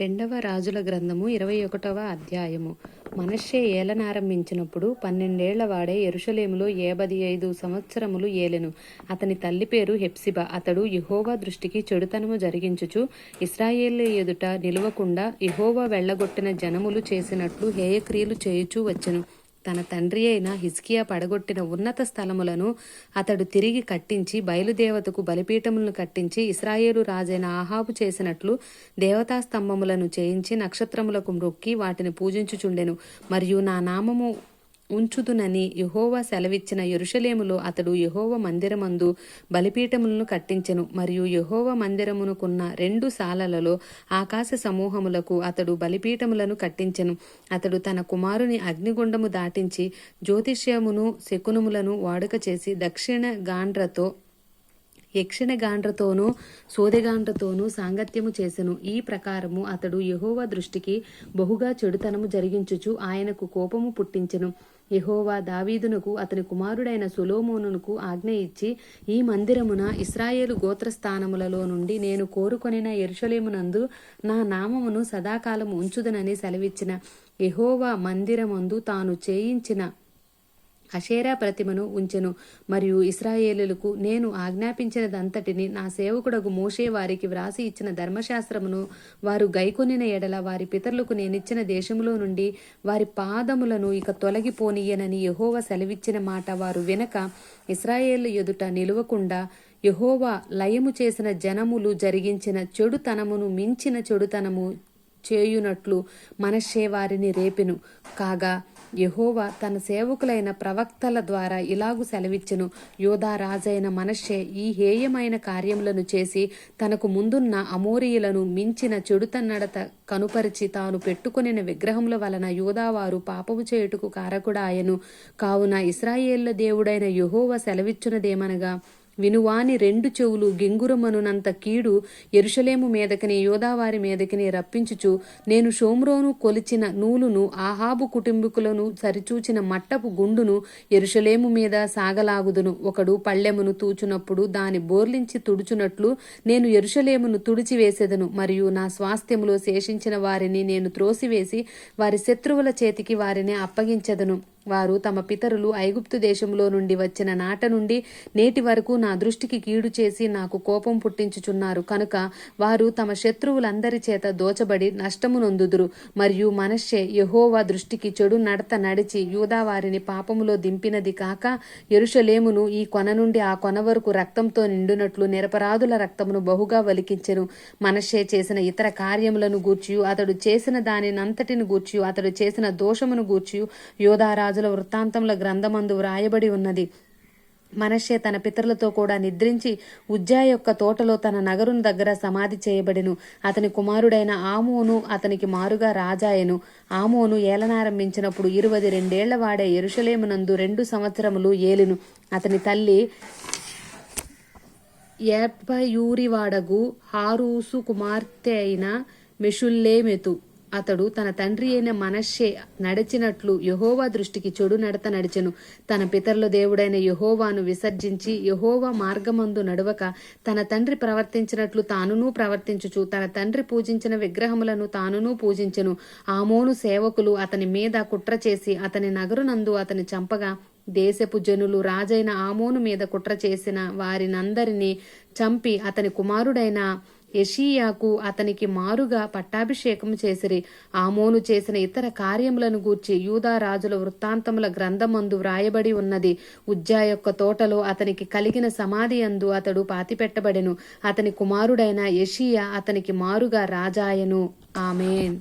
రెండవ రాజుల గ్రంథము ఇరవై ఒకటవ అధ్యాయము. మనషే ఏలనారంభించినప్పుడు పన్నెండేళ్ళ వాడే ఎరుషలేములో ఏబది ఐదు సంవత్సరములు ఏలెను. అతని తల్లి పేరు హెప్సిబ. అతడు యహోవా దృష్టికి చెడుతనము జరిగించుచు ఇస్రాయేలు ఎదుట నిలువకుండా యహోవా వెళ్ళగొట్టిన జనములు చేసినట్లు హేయక్రియలు చేయుచూ వచ్చెను. తన తండ్రి అయిన హిజ్కియా పడగొట్టిన ఉన్నత స్థలములను అతడు తిరిగి కట్టించి బయలుదేవతకు బలిపీఠములను కట్టించి ఇస్రాయేలు రాజైన ఆహాబు చేసినట్లు దేవతా స్తంభములను చేయించి నక్షత్రములకు మొక్కి వాటిని పూజించుచుండెను. మరియు నా నామము ఉంచుదునని యహోవా సెలవిచ్చిన యురుషలేములో అతడు యహోవ మందిరమందు బలిపీఠములను కట్టించెను. మరియు యహోవ మందిరమునకున్న రెండు సాలలలో ఆకాశ సమూహములకు అతడు బలిపీఠములను కట్టించెను. అతడు తన కుమారుని అగ్నిగుండము దాటించి జ్యోతిష్యమును శకునములను వాడుక చేసి దక్షిణ గాండ్రతో యక్షిణగాండ్రతోనూ సోదెగాండ్రతోనూ సాంగత్యము చేసెను. ఈ ప్రకారము అతడు యహోవా దృష్టికి బహుగా చెడుతనము జరిగించుచు ఆయనకు కోపము పుట్టించెను. యహోవా దావీదునకు అతని కుమారుడైన సులోమోనునకు ఆజ్ఞ ఇచ్చి ఈ మందిరమున ఇస్రాయేలు గోత్రస్థానములలో నుండి నేను కోరుకొనిన ఎరుషలేమునందు నా నామమును సదాకాలము ఉంచుదనని సెలవిచ్చిన. యహోవా మందిరమందు తాను చేయించిన అషేరా ప్రతిమను ఉంచెను. మరియు ఇస్రాయేలులకు నేను ఆజ్ఞాపించినదంతటిని నా సేవకుడకు మోషే వారికి వ్రాసి ఇచ్చిన ధర్మశాస్త్రమును వారు గైకొనిన ఎడల వారి పితరులకు నేనిచ్చిన దేశములో నుండి వారి పాదములను ఇక తొలగిపోనీయనని యహోవ సెలవిచ్చిన మాట వారు వెనక ఇస్రాయేలు ఎదుట నిలువకుండా యహోవా లయము చేసిన జనములు జరిగించిన చెడుతనమును మించిన చెడుతనము చేయునట్లు మనషే వారిని రేపెను. కాగా యహోవా తన సేవకులైన ప్రవక్తల ద్వారా ఇలాగు సెలవిచ్చెను. యోధా రాజైన మనషే ఈ హేయమైన కార్యములను చేసి తనకు ముందున్న అమోరియులను మించిన చెడుతన్నడత కనుపరిచి తాను పెట్టుకొనిన విగ్రహముల వలన యోధావారు పాపము చేయుటకు కారకుడాయను. కావున ఇస్రాయేళ్ళ దేవుడైన యహోవా సెలవిచ్చునదేమనగా వినువాని రెండు చెవులు గింగురమనునంత కీడు ఎరుషలేము మీదకని యోదావారి మీదకిని రప్పించుచు నేను షోమ్రోను కొలిచిన నూలును ఆహాబు కుటుంబీకులను సరిచూచిన మట్టపు గుండును ఎరుషలేము మీద సాగలాగుదును. ఒకడు పళ్ళెమును తూచునప్పుడు దాని బోర్లించి తుడుచునట్లు నేను ఎరుషలేమును తుడిచివేసేదను. మరియు నా స్వాస్థ్యములో శేషించిన వారిని నేను త్రోసివేసి వారి శత్రువుల చేతికి వారిని అప్పగించదను. వారు తమ పితరులు ఐగుప్తు దేశంలో నుండి వచ్చిన నాట నుండి నేటి వరకు నా దృష్టికి కీడు చేసి నాకు కోపం పుట్టించుచున్నారు. కనుక వారు తమ శత్రువులందరి చేత దోచబడి నష్టము నొందుదురు. మరియు మనషే యహోవా దృష్టికి చెడు నడత నడిచి యూదా వారిని పాపములో దింపినది కాక ఎరుషలేమును ఈ కొన నుండి ఆ కొన వరకు రక్తంతో నిండునట్లు నిరపరాధుల రక్తమును బహుగా వలికించెను. మనషే చేసిన ఇతర కార్యములను గూర్చియు అతడు చేసిన దానినంతటిని గూర్చియు అతడు చేసిన దోషమును గూర్చియు. రాజుల వృత్తాంతముల గ్రంథమందు వ్రాయబడి ఉన్నది. మనషే తన పితరులతో కూడా నిద్రించి ఉజ్జా యొక్క తోటలో తన నగరుని దగ్గర సమాధి చేయబడెను. అతని కుమారుడైన ఆమోను అతనికి మారుగా రాజాయెను. ఆమోను ఏలనారంభించినప్పుడు ఇరువది రెండేళ్ళ వాడే ఎరుషలేమునందు రెండు సంవత్సరములు ఏలిను. అతని తల్లి ఏర్పయూరివాడగు హారూసు కుమార్తె అయిన మెషుల్లేమెతు. అతడు తన తండ్రి అయిన మనషే నడిచినట్లు యహోవా దృష్టికి చెడు నడత నడిచెను. తన పితరుల దేవుడైన యహోవాను విసర్జించి యహోవా మార్గమందు నడవక తన తండ్రి ప్రవర్తించినట్లు తానును ప్రవర్తించుచు తన తండ్రి పూజించిన విగ్రహములను తానునూ పూజించెను. ఆమోను సేవకులు అతని మీద కుట్ర చేసి అతని నగరునందు అతని చంపగా దేశపు జనులు రాజైన ఆమోను మీద కుట్ర చేసిన వారినందరినీ చంపి అతని కుమారుడైన యషియాకు అతనికి మారుగా పట్టాభిషేకం చేసిరి. ఆమోను చేసిన ఇతర కార్యములను గూర్చి యూదా రాజుల వృత్తాంతముల గ్రంథమందు వ్రాయబడి ఉన్నది. ఉజ్జా యొక్క తోటలో అతనికి కలిగిన సమాధి అందు అతడు పాతిపెట్టబడెను. అతని కుమారుడైన యషియా అతనికి మారుగా రాజాయను. ఆమెన్.